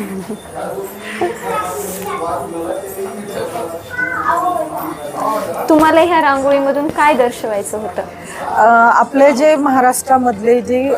तुम्हाला ह्या रांगोळीमधून काय दर्शवायचं होतं? आपले जे महाराष्ट्रामधले जे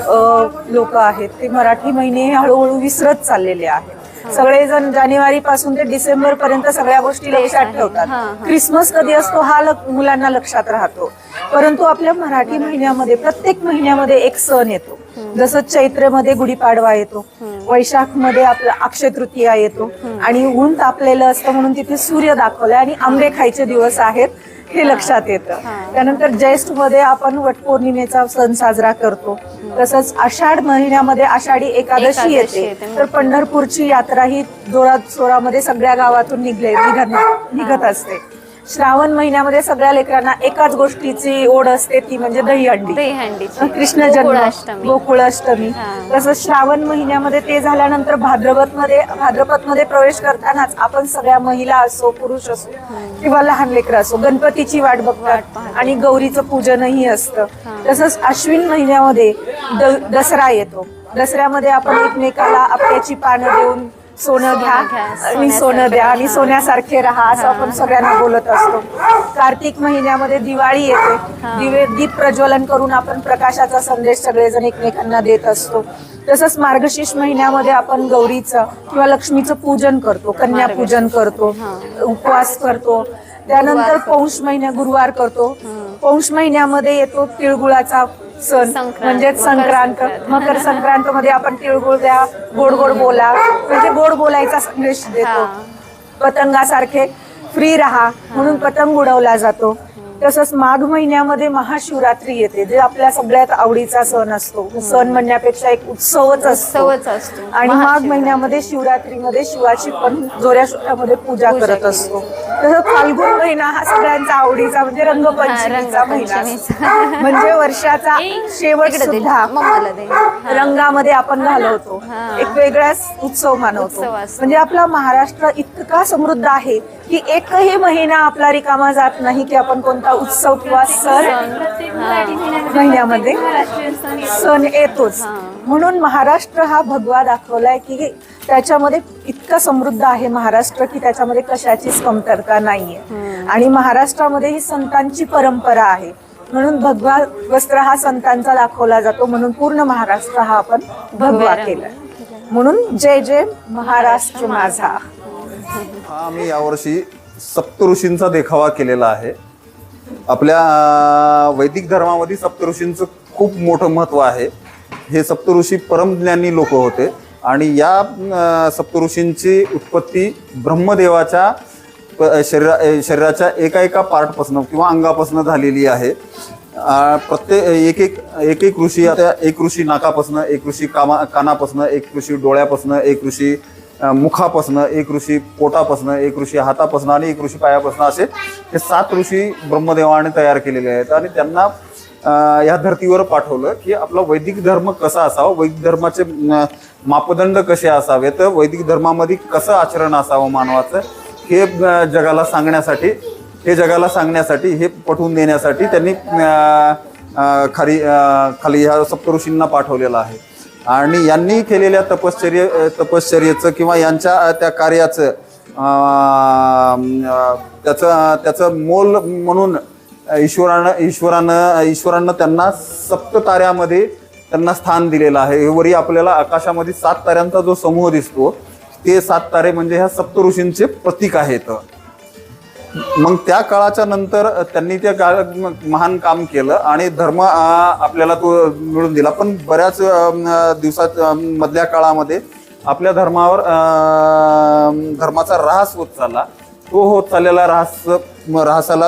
लोक आहेत ते मराठी महिने हळूहळू विसरत चाललेले आहेत. सगळेजण जानेवारी पासून ते डिसेंबर पर्यंत सगळ्या गोष्टी लक्षात. ठेवतात. हा, हा. क्रिसमस कधी असतो हा मुलांना लक्षात राहतो. परंतु आपल्या मराठी महिन्यामध्ये प्रत्येक महिन्यामध्ये एक सण येतो. जसं चैत्रमध्ये गुढीपाडवा येतो. वैशाखमध्ये आपला अक्षय तृतीया येतो. आणि ऊन तापलेलं असतं म्हणून तिथे सूर्य दाखवलाय आणि आंबे खायचे दिवस आहेत हे लक्षात येतं. त्यानंतर ज्येष्ठमध्ये आपण वटपौर्णिमेचा सण साजरा करतो. तसंच आषाढ महिन्यामध्ये आषाढी एकादशी येते. तर पंढरपूरची यात्रा ही जोरात सोरामध्ये सगळ्या गावातून निघले निघत निघत असते. श्रावण महिन्यामध्ये सगळ्या लेकरांना एकाच गोष्टीची ओढ असते ती म्हणजे दहीहंडी दहीहंडीची. कृष्ण जन्म गोकुळाष्टमी. तसंच श्रावण महिन्यामध्ये ते झाल्यानंतर भाद्रपदमध्ये भाद्रपदमध्ये प्रवेश करतानाच आपण सगळ्या महिला असो पुरुष असो किंवा लहान लेकरं असो गणपतीची वाट बघतात. आणि गौरीचं पूजनही असतं. तसंच अश्विन महिन्यामध्ये द- दसरा येतो. दसऱ्यामध्ये आपण एकमेकाला आपल्याची पानं देऊन सोनं घ्या. आणि सोनं द्या. आणि सोन्यासारखे सोन्यासारखे राहा असं आपण सगळ्यांना बोलत असतो. कार्तिक महिन्यामध्ये दिवाळी येते. दिवे दीप प्रज्वलन करून आपण प्रकाशाचा संदेश सगळेजण एकमेकांना देत असतो. तसंच मार्गशीर्ष महिन्यामध्ये आपण गौरीचं किंवा लक्ष्मीचं पूजन करतो कन्या पूजन करतो उपवास करतो. त्यानंतर पौष महिन्या गुरुवार करतो. पौष महिन्यामध्ये येतो तिळगुळाचा सण. संक्रांत, म्हणजेच संक्रांत. मकर संक्रांत मध्ये आपण तिळगुळ द्या गोड गोड बोला. म्हणजे गोड बोलायचा संदेश देतो. पतंगासारखे फ्री राहा म्हणून पतंग उडवला जातो. तसंच माघ महिन्यामध्ये महाशिवरात्री येते. जे आपल्या सगळ्यात आवडीचा सण असतो. सण म्हणण्यापेक्षा एक उत्सवच असतो. उत्सवच असतो. आणि माघ. महिन्यामध्ये शिवरात्रीमध्ये शिवाची पण जोऱ्या शोऱ्यामध्ये पूजा करत असतो. तसं फाल्गुन महिना हा सगळ्यांचा आवडीचा म्हणजे रंगपंचमीचा महिना. म्हणजे वर्षाचा शेवट. सुद्धा. हा. रंगामध्ये आपण घालवतो. एक वेगळाच उत्सव मानवतो. म्हणजे आपला महाराष्ट्र इतका समृद्ध आहे की एकही महिना आपला रिकामा जात नाही की आपण कोणता उत्सव किंवा सण महिन्यामध्ये सण येतोच म्हणून महाराष्ट्र हा भगवा दाखवलाय की त्याच्यामध्ये इतका समृद्ध आहे महाराष्ट्र की त्याच्यामध्ये कशाचीच कमतरता नाहीये. आणि महाराष्ट्रामध्ये ही संतांची परंपरा आहे. म्हणून भगवा वस्त्र हा संतांचा दाखवला जातो म्हणून पूर्ण महाराष्ट्र हा आपण भगवा केलाय. म्हणून जय जय महाराष्ट्र माझा. हा आम्ही यावर्षी सप्तऋषींचा देखावा केलेला आहे. आपल्या वैदिक धर्मामध्ये सप्तऋषींचं खूप मोठं महत्त्व आहे. हे सप्तऋषी परमज्ञानी लोक होते. आणि या सप्तऋषींची उत्पत्ती ब्रह्मदेवाच्या प- शरीरा शरीराच्या एका एका पार्टपासून किंवा अंगापासून झालेली आहे. प्रत्येक एक एक एक एक ऋषी आता एक ऋषी नाकापासनं एक ऋषी कामा कानापासनं एक ऋषी डोळ्यापासनं एक ऋषी मुखापासनं एक ऋषी पोटापासनं एक ऋषी हातापासनं आणि एक ऋषी पायापासनं असे हे सात ऋषी ब्रह्मदेवाने तयार केलेले आहेत. आणि त्यांना या धर्तीवर पाठवलं की आपला वैदिक धर्म कसा असावा वैदिक धर्माचे मापदंड कसे असावेत वैदिक धर्मामध्ये कसं आचरण असावं मानवाचं हे जगाला सांगण्यासाठी हे जगाला सांगण्यासाठी हे पटवून देण्यासाठी त्यांनी खाली खाली ह्या सप्तऋषींना पाठवलेलं आहे. आणि यांनी केलेल्या तपश्चर्य तपश्चर्येचं किंवा यांच्या त्या कार्याचं त्याचं त्याचं मोल म्हणून ईश्वरानं ईश्वरानं ईश्वरानं त्यांना सप्त ताऱ्यामध्ये त्यांना स्थान दिलेलं आहे. वरी आपल्याला आकाशामध्ये सात ताऱ्यांचा जो समूह दिसतो ते सात तारे म्हणजे ह्या सप्तऋषींचे प्रतीक आहेत. मग त्या काळाच्या नंतर त्यांनी त्या काळ महान काम केलं आणि धर्म आपल्याला तो मिळून दिला. पण बऱ्याच दिवसात मधल्या काळामध्ये आपल्या धर्मावर धर्माचा ऱ्हास होत चालला. तो होत चाललेला ऱ्हास म,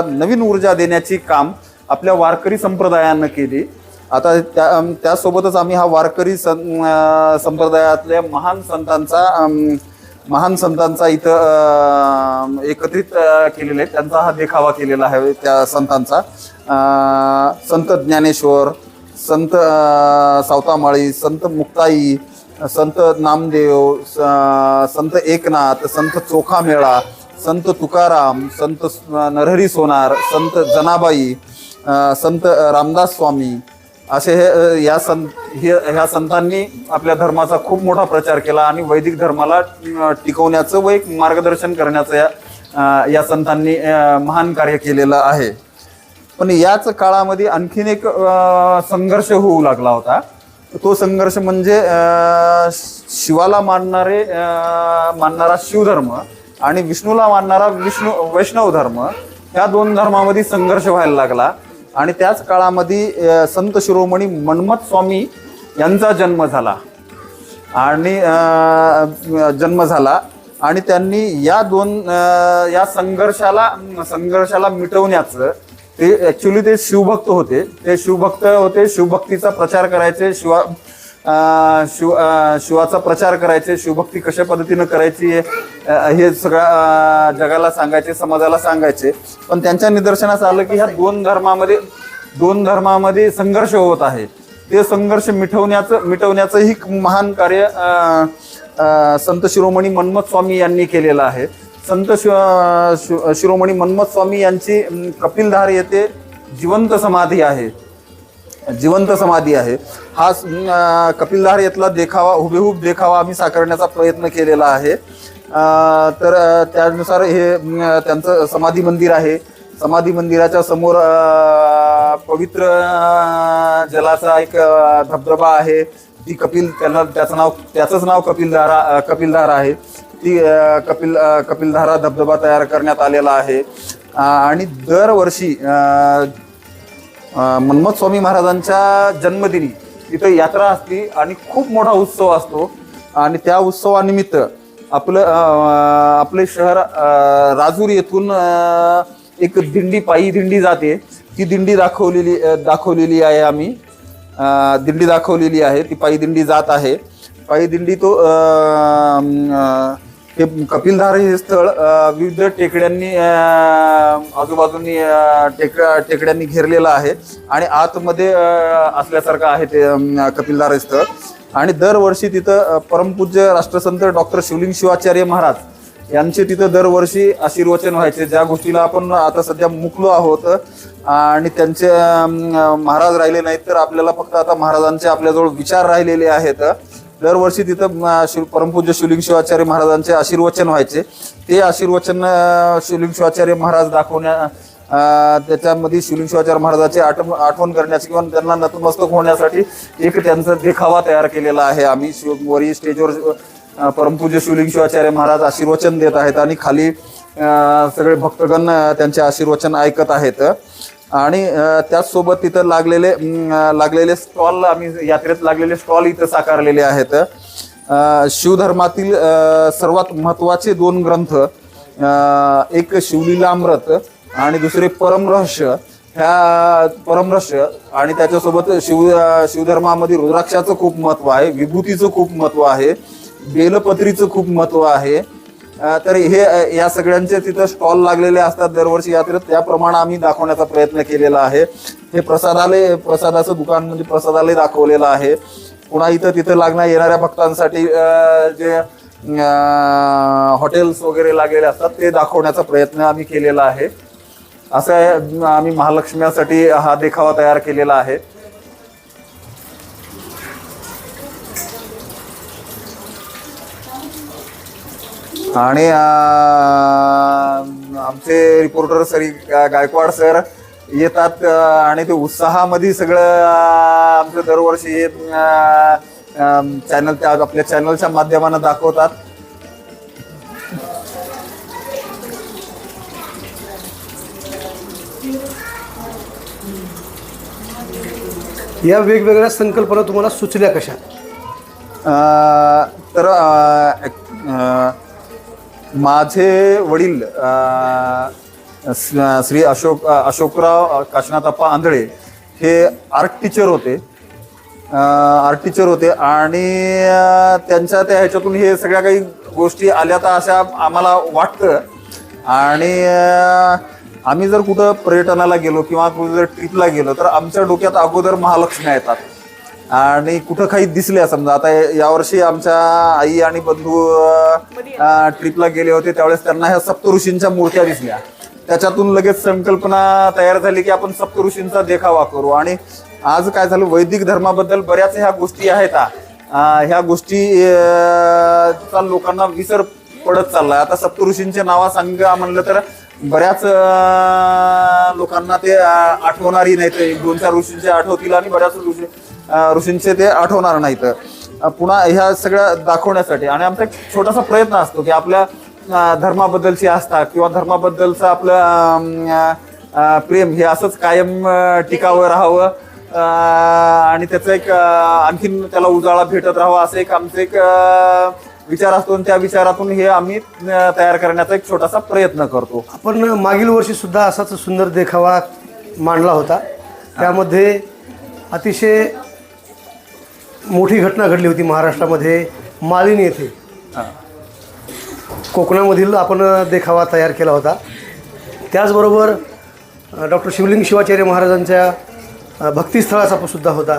नवीन ऊर्जा देण्याची काम आपल्या वारकरी संप्रदायानं केली. आता त्या त्यासोबतच आम्ही हा वारकरी सं संप्रदायातल्या महान संतांचा महान संतांचा इथं एकत्रित केलेला केलेले त्यांचा हा देखावा केलेला आहे त्या संतांचा. संत ज्ञानेश्वर संत सावतामाळी संत मुक्ताई संत नामदेव स- संत एकनाथ संत चोखा मेळा संत तुकाराम संत नरहरी सोनार संत जनाबाई संत रामदास स्वामी असे हे या संत हे- ह्या संतांनी आपल्या धर्माचा खूप मोठा प्रचार केला आणि वैदिक धर्माला टिकवण्याचं व एक मार्गदर्शन करण्याचं या या संतांनी महान कार्य केलेलं आहे. पण याच काळामध्ये आणखीन एक संघर्ष होऊ लागला होता. तो संघर्ष म्हणजे शिवाला मानणारे मानणारा शिवधर्म आणि विष्णूला मानणारा विष्णू वैष्णव धर्म ह्या दोन धर्मामध्ये संघर्ष व्हायला लागला. आणि त्याच काळामध्ये संत शिरोमणी मन्मथ स्वामी यांचा जन्म झाला. आणि जन्म झाला. आणि त्यांनी या दोन या संघर्षाला संघर्षाला मिटवण्याचं ते ॲक्च्युली ते शिवभक्त होते. ते शिवभक्त होते शिवभक्तीचा प्रचार करायचे शिवा शिव शिवाचा प्रचार करायचे शिवभक्ती कशा पद्धतीनं करायची हे, सगळ्या जगाला सांगायचे समाजाला सांगायचे. पण त्यांच्या निदर्शनास आलं की ह्या दोन धर्मामध्ये दोन धर्मामध्ये संघर्ष होत आहे. ते संघर्ष मिटवण्याचं मिटवण्याचंही महान कार्य संत शिरोमणी मन्मथ स्वामी यांनी केलेलं आहे. संत शि- शि- शिरोमणी मन्मथ स्वामी यांची कपिलधार येथे जिवंत समाधी आहे. जिवंत समाधी आहे. हा कपिलधार येथला देखावा हुबेहूब देखावा आम्ही साकारण्याचा प्रयत्न केलेला आहे. तर त्यानुसार हे त्यांचं समाधी मंदिर आहे. समाधी मंदिराच्या समोर पवित्र जलाचा एक धबधबा आहे. ती कपिल त्यांना त्याचं नाव त्याचंच नाव कपिलधारा कपिलधार आहे. ती कपिल कपिलधारा धबधबा तयार करण्यात आलेला आहे. आणि दरवर्षी मन्मथ स्वामी महाराजांच्या जन्मदिनी. तिथं यात्रा असली आणि खूप मोठा उत्सव असतो. आणि त्या उत्सवानिमित्त आपलं आपले शहर राजूर येथून एक दिंडी पायी दिंडी जाते. ती दिंडी दाखवलेली दाखवलेली आहे आम्ही. दिंडी दाखवलेली आहे. ती पायी दिंडी जात आहे. पायी दिंडी तो आ, आ, हे कपिलधार हे स्थळ विविध टेकड्यांनी आजूबाजूंनी आजूबाजूनी टेकड्यांनी घेरलेलं आहे आणि आतमध्ये असल्यासारखं आहे ते कपिलधार हे स्थळ. आणि दरवर्षी तिथं परमपूज्य राष्ट्रसंत डॉक्टर शिवलिंग शिवाचार्य महाराज यांचे तिथं दरवर्षी आशीर्वचन व्हायचे. ज्या गोष्टीला आपण आता सध्या मुकलो आहोत आणि त्यांचे अं, महाराज राहिले नाहीत तर आपल्याला फक्त आता महाराजांचे आपल्याजवळ विचार राहिलेले आहेत. दरवर्षी तिथं शिव परमपूज्य शिवलिंग शिवाचार्य महाराजांचे आशीर्वचन व्हायचे. ते आशीर्वचन शिवलिंग शिवाचार्य महाराज दाखवण्या त्याच्यामध्ये शिवलिंग शिवाचार्य महाराजाची आठवण आठवण करण्याची किंवा त्यांना नतमस्तक होण्यासाठी एक त्यांचा देखावा तयार केलेला आहे. आम्ही शिव वरी स्टेजवर परमपूज्य शिवलिंग शिवाचार्य महाराज आशीर्वचन देत आहेत आणि खाली सगळे भक्तगण त्यांचे आशीर्वचन ऐकत आहेत. आणि त्याचसोबत तिथं लागलेले लागलेले स्टॉल आम्ही यात्रेत लागलेले स्टॉल इथं साकारलेले आहेत. शिवधर्मातील सर्वात महत्त्वाचे दोन ग्रंथ एक शिवलीलामृत आणि दुसरे परमरहस्य ह्या परमरहस्य आणि त्याच्यासोबत शिव शिवधर्मामध्ये रुद्राक्षाचं खूप महत्त्व आहे विभूतीचं खूप महत्त्व आहे बेलपत्रीचं खूप महत्त्व आहे तर हे या सगळ्यांचे तिथं स्टॉल लागलेले असतात दरवर्षी यात्रेत. त्याप्रमाणे आम्ही दाखवण्याचा प्रयत्न केलेला आहे. हे प्रसादालय प्रसादाचं दुकान म्हणजे प्रसादालय दाखवलेलं आहे. पुन्हा इथं तिथं लागणार येणाऱ्या भक्तांसाठी जे हॉटेल्स वगैरे लागलेले असतात ते दाखवण्याचा प्रयत्न आम्ही केलेला आहे. असं आम्ही महालक्ष्म्यासाठी हा देखावा तयार केलेला आहे. आणि आमचे रिपोर्टर सरी गायकवाड सर येतात आणि ते उत्साहामध्ये सगळं आमचं दरवर्षी हे चॅनल त्या आपल्या चॅनलच्या माध्यमानं दाखवतात. या वेगवेगळ्या संकल्पना तुम्हाला सुचल्या कशा? तर माझे वडील श्री अशोक अशोकराव काशनाथाप्पा आंधळे हे आर्ट टीचर होते. आर्ट टीचर होते आणि त्यांच्या त्या ह्याच्यातून हे सगळ्या काही गोष्टी आल्या तर अशा आम्हाला वाटतं. आणि आम्ही जर कुठं पर्यटनाला गेलो किंवा कुठं जर ट्रिपला गेलो तर आमच्या डोक्यात अगोदर महालक्ष्मी येतात. आणि कुठं काही दिसल्या समजा आता यावर्षी आमच्या आई आणि बंधू ट्रिपला गेले होते त्यावेळेस त्यांना ह्या सप्तऋषींच्या मूर्त्या दिसल्या. त्याच्यातून लगेच संकल्पना तयार झाली की आपण सप्तऋषींचा देखावा करू. आणि आज काय झालं वैदिक धर्माबद्दल बऱ्याच ह्या गोष्टी आहेत ह्या गोष्टी चा लोकांना विसर पडत चाललाय. आता सप्तऋषींचे नावा सांगा म्हणलं तर बऱ्याच लोकांना ते आठवणारी आठवणारही नाहीत एक दोन चार ऋषींचे आठवतील आणि बऱ्याच ऋषी ऋषींचे ते आठवणार नाहीत. पुन्हा ह्या सगळ्या दाखवण्यासाठी. आणि आमचा एक छोटासा प्रयत्न असतो की आपल्या धर्माबद्दलची आस्था किंवा धर्माबद्दलचं आपलं प्रेम हे असंच कायम टिकावं राहावं. आणि त्याचं एक आणखीन त्याला उजाळा भेटत राहावा असं एक आमचं एक विचार असतो. आणि त्या विचारातून हे आम्ही तयार करण्याचा एक छोटासा प्रयत्न करतो. आपण मागील वर्षी सुद्धा असाच सुंदर देखावा मांडला होता. त्यामध्ये अतिशय मोठी घटना घडली होती महाराष्ट्रामध्ये मालिनी येथे. कोकणामधील आपण देखावा तयार केला होता. त्याचबरोबर डॉक्टर शिवलिंग शिवाचार्य महाराजांच्या भक्तिस्थळाचा पण सुद्धा होता.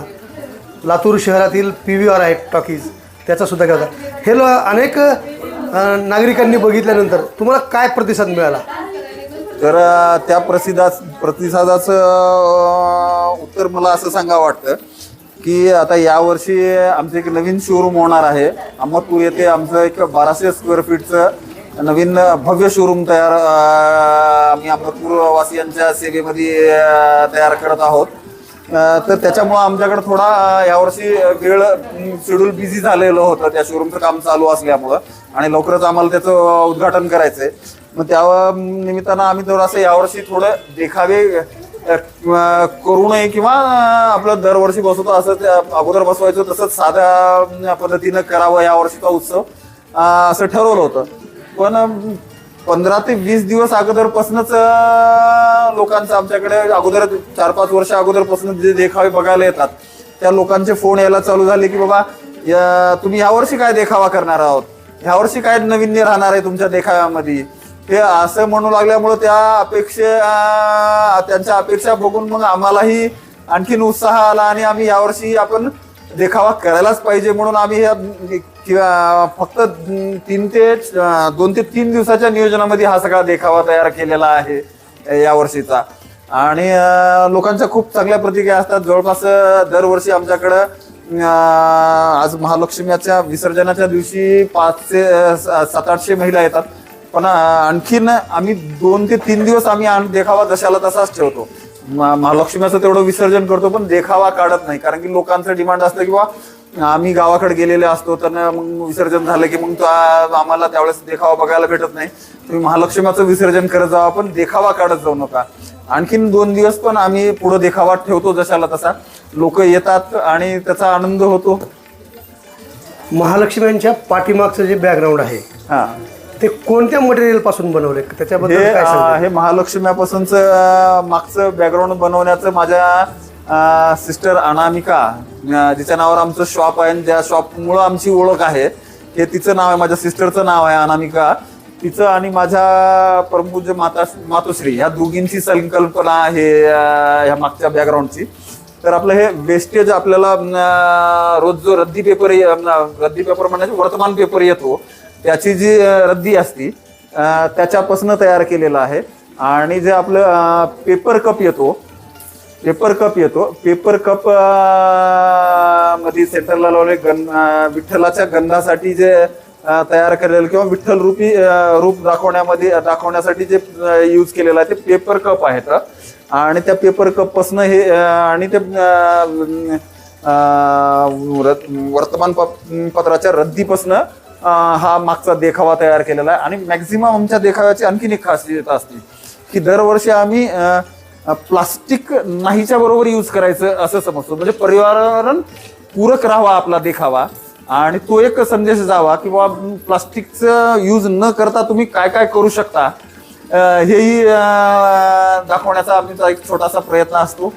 लातूर शहरातील पी व्ही आर आहे टॉकीज त्याचा सुद्धा केला होता. हे लो अनेक नागरिकांनी बघितल्यानंतर तुम्हाला काय प्रतिसाद मिळाला? तर त्या प्रसिद्धा प्रतिसादाचं उत्तर मला असं सांगा वाटतं की आता यावर्षी आमचं एक नवीन शोरूम होणार आहे. अहमदपूर येथे आमचं एक बाराशे स्क्वेअर फीटचं नवीन भव्य शोरूम तयार आम्ही अहमदपूर वासियांच्या सेवेमध्ये तयार करत आहोत. तर त्याच्यामुळं आमच्याकडे थोडा यावर्षी वेळ शेड्यूल बिझी झालेलं होतं. त्या शोरूमचं काम चालू असल्यामुळं आणि लवकरच आम्हाला त्याचं उद्घाटन करायचं आहे मग त्या निमित्तानं आम्ही थोडंसं यावर्षी थोडं देखावे करू नये किंवा आपलं दरवर्षी बसवतो असं त्या अगोदर बसवायचं तसंच साध्या पद्धतीनं करावं यावर्षीचा उत्सव असं ठरवलं होतं. पण पंधरा ते वीस दिवस अगोदरपासूनच लोकांचं आमच्याकडे अगोदर चार पाच वर्ष अगोदरपासून जे देखावे बघायला येतात त्या लोकांचे फोन यायला चालू झाले की बाबा या- तुम्ही यावर्षी काय देखावा करणार आहोत? ह्यावर्षी काय नवीन राहणार आहे तुमच्या देखाव्यामध्ये? हे असं म्हणू लागल्यामुळं त्या अपेक्षे त्यांच्या अपेक्षा बघून मग आम्हालाही आणखीन उत्साह आला आणि आम्ही यावर्षी आपण देखावा करायलाच पाहिजे म्हणून आम्ही ह्या किंवा फक्त तीन ते दोन ते तीन दिवसाच्या नियोजनामध्ये हा सगळा देखावा तयार केलेला आहे यावर्षीचा. या वर्षीचा आणि लोकांच्या खूप चांगल्या प्रतिक्रिया असतात. जवळपास दरवर्षी आमच्याकडं आज महालक्ष्मीच्या विसर्जनाच्या दिवशी पाचशे सात आठशे महिला येतात. पण आणखीन आम्ही दोन ते तीन दिवस आम्ही देखावा जशाला तसाच ठेवतो. म- महालक्ष्मीचं तेवढं विसर्जन करतो पण देखावा काढत नाही. कारण की लोकांचं डिमांड असतं की बा आम्ही गावाकडे गेलेले असतो तर मग विसर्जन झालं की मग आम्हाला त्यावेळेस देखावा बघायला भेटत नाही. तुम्ही महालक्ष्मीचं विसर्जन करत जावा पण देखावा काढत जाऊ नका. आणखीन दोन दिवस पण आम्ही पुढे देखावा ठेवतो जशाला तसा. लोक येतात आणि त्याचा आनंद होतो. महालक्ष्म्यांच्या पाठीमागचं जे बॅकग्राऊंड आहे हा. ते कोणत्या मटेरियलपासून बनवले त्याच्याबद्दल हे काय अं, सांगता? हे महालक्ष्म्यापासूनच अं, मागचं बॅकग्राऊंड बनवण्याचं माझ्या सिस्टर अनामिका अं, जिच्या नावावर आमचं शॉप आहे आणि त्या शॉपमुळं आमची ओळख आहे. हे तिचं नाव आहे माझ्या सिस्टरचं नाव आहे अनामिका. तिचं आणि माझ्या परमपूज्य माता मातोश्री ह्या दोघींची संकल्पना आहे अं, ह्या मागच्या बॅकग्राऊंडची तर आपलं हे वेस्टेज आपल्याला अं, रोज जो रद्दी पेपर रद्दी पेपर म्हणजे वर्तमान पेपर येतो. त्याची जी रद्दी असती त्याच्यापासनं त्याच्यापासून तयार केलेलं आहे. आणि जे आपलं पेपर कप येतो पेपर कप येतो. पेपर कपमध्ये सेंटरला लावले गण विठ्ठलाच्या गंधासाठी जे तयार केलेलं किंवा विठ्ठल रूपी रूप दाखवण्यामध्ये दाखवण्यासाठी जे यूज केलेलं आहे ते पेपर कप आहेत. आणि त्या पेपर कप पासनं हे आणि ते अं, वर्तमान प- पत्राच्या रद्दीपासनं हा मागचा देखावा तयार केलेला आहे. आणि मॅक्झिमम आमच्या देखाव्याची आणखीन एक खासियत असते की दरवर्षी आम्ही प्लास्टिक नाहीच्या बरोबर यूज करायचं असं समजतो. म्हणजे पर्यावरण पूरक राहावा आपला देखावा. आणि तो एक संदेश जावा किंवा प्लास्टिकचं यूज न करता तुम्ही काय काय करू शकता. हेही दाखवण्याचा आमचा एक छोटासा प्रयत्न असतो.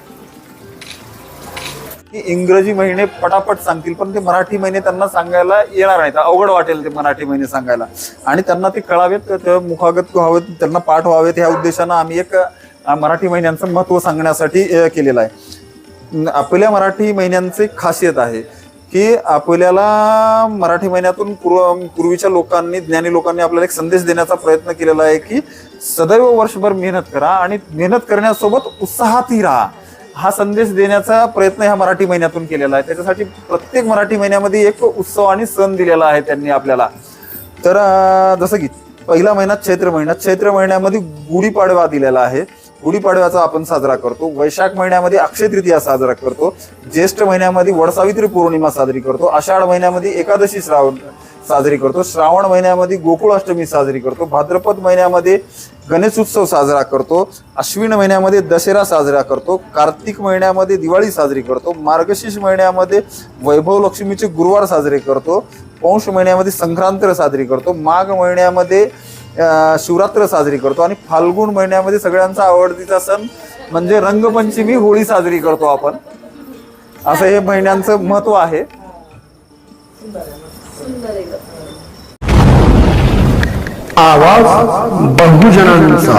की इंग्रजी महिने पटापट सांगतील पण ते मराठी महिने त्यांना सांगायला येणार नाहीत. अवघड वाटेल ते मराठी महिने सांगायला. आणि त्यांना ते कळावेत मुखागत व्हावेत त्यांना पाठ व्हावेत ह्या उद्देशानं आम्ही एक मराठी महिन्यांचं महत्त्व सांगण्यासाठी केलेलं आहे. आपल्या मराठी महिन्यांचे खासियत आहे की आपल्याला मराठी महिन्यातून पूर्व पूर्वीच्या लोकांनी ज्ञानी लोकांनी आपल्याला एक संदेश देण्याचा प्रयत्न केलेला आहे की सदैव वर्षभर मेहनत करा आणि मेहनत करण्यासोबत उत्साहातही राहा. हा संदेश देण्याचा प्रयत्न ह्या मराठी महिन्यातून केलेला आहे. त्याच्यासाठी प्रत्येक मराठी महिन्यामध्ये एक उत्सव आणि सण दिलेला आहे त्यांनी आपल्याला. तर जसं की पहिला महिना चैत्र महिना. चैत्र महिन्यामध्ये गुढीपाडवा दिलेला आहे. गुढीपाडव्याचा आपण साजरा करतो. वैशाख महिन्यामध्ये अक्षय तृतीया साजरा करतो. ज्येष्ठ महिन्यामध्ये वडसावित्री पौर्णिमा साजरी करतो. आषाढ महिन्यामध्ये एकादशी श्रावण साजरी करतो. श्रावण महिन्यामध्ये गोकुळाष्टमी साजरी करतो. भाद्रपद महिन्यामध्ये गणेश उत्सव साजरा करतो. अश्विन महिन्यामध्ये दसरा साजरा करतो. कार्तिक महिन्यामध्ये दिवाळी साजरी करतो. मार्गशीर्ष महिन्यामध्ये वैभव लक्ष्मीचे गुरुवार साजरे करतो. पौष महिन्यामध्ये संक्रांत साजरी करतो. माघ महिन्यामध्ये शिवरात्र साजरी करतो. आणि फाल्गुन महिन्यामध्ये सगळ्यांचा आवडतीचा सण म्हणजे रंगपंचमी होळी साजरी करतो आपण. असं हे महिन्यांचं महत्त्व आहे. आवाज बहुजनांचा.